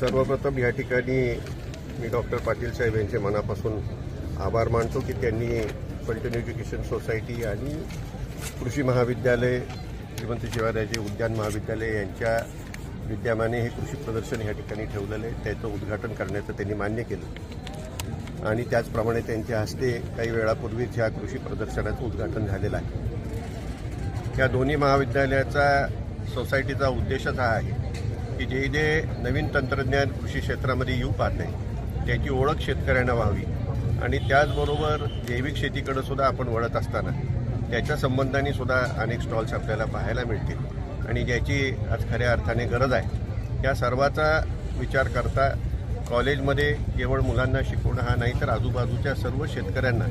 सर्वप्रथम या ठिकाणी मी डॉक्टर पाटील साहेब यांचे मनापासून आभार मानतो की त्यांनी पल्टन एज्युकेशन सोसायटी आणि कृषी महाविद्यालय श्रीमंत शिवाराजे उद्यान महाविद्यालय यांच्या विद्यमाने हे कृषी प्रदर्शन या ठिकाणी ठेवलेलं आहे. त्याचं उद्घाटन करण्याचं त्यांनी मान्य केलं. आणि त्याचप्रमाणे त्यांच्या हस्ते काही वेळापूर्वीच ह्या कृषी प्रदर्शनाचं उद्घाटन झालेलं आहे. या दोन्ही महाविद्यालयाचा सोसायटीचा उद्देशच हा आहे की जे जे नवीन तंत्रज्ञान कृषी क्षेत्रामध्ये येऊ पाहत नाही त्याची ओळख शेतकऱ्यांना व्हावी. आणि त्याचबरोबर जैविक शेतीकडं सुद्धा आपण वळत असताना त्याच्या संबंधाने सुद्धा अनेक स्टॉल्स आपल्याला पाहायला मिळतील. आणि ज्याची आज खऱ्या अर्थाने गरज आहे या सर्वाचा विचार करता कॉलेजमध्ये केवळ मुलांना शिकवणं हा नाही तर आजूबाजूच्या सर्व शेतकऱ्यांना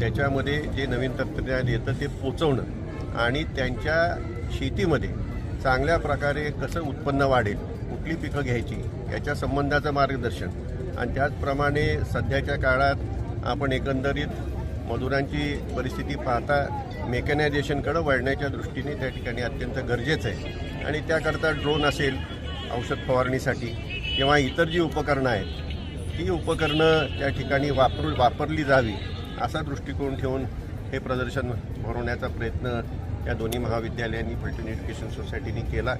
त्याच्यामध्ये जे नवीन तंत्रज्ञान येतं ते पोचवणं आणि त्यांच्या शेतीमध्ये चांगल्या प्रकारे कसं उत्पन्न वाढेल कुठली पिकं घ्यायची याच्या संबंधाचं मार्गदर्शन. आणि त्याचप्रमाणे सध्याच्या काळात आपण एकंदरीत मजुरांची परिस्थिती पाहता मेकॅनायझेशनकडं वळण्याच्या दृष्टीने त्या ठिकाणी अत्यंत गरजेचं आहे. आणि त्याकरता ड्रोन असेल औषध फवारणीसाठी किंवा इतर जी उपकरणं आहेत ती उपकरणं त्या ठिकाणी वापरू वापरली जावी असा दृष्टिकोन ठेवून हे प्रदर्शन भरवण्याचा प्रयत्न या दोन्ही महाविद्यालयांनी पलटण एज्युकेशन सोसायटीने केला